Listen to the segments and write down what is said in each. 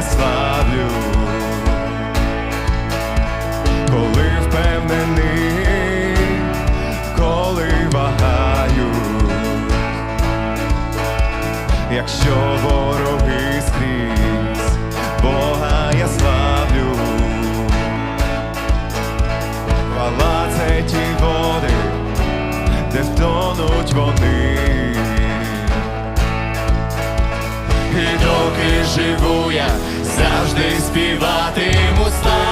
славлю, коли впевнений, коли вагаю, якщо вороги скрізь, Бога я славлю. Хвала це ті води, де втонуть вони. І доки живу я, завжди співатиму слав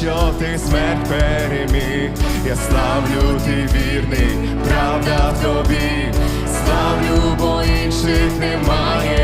що ти смерть переміг, я славлю ти вірний, правда в тобі, славлю, бо інших немає.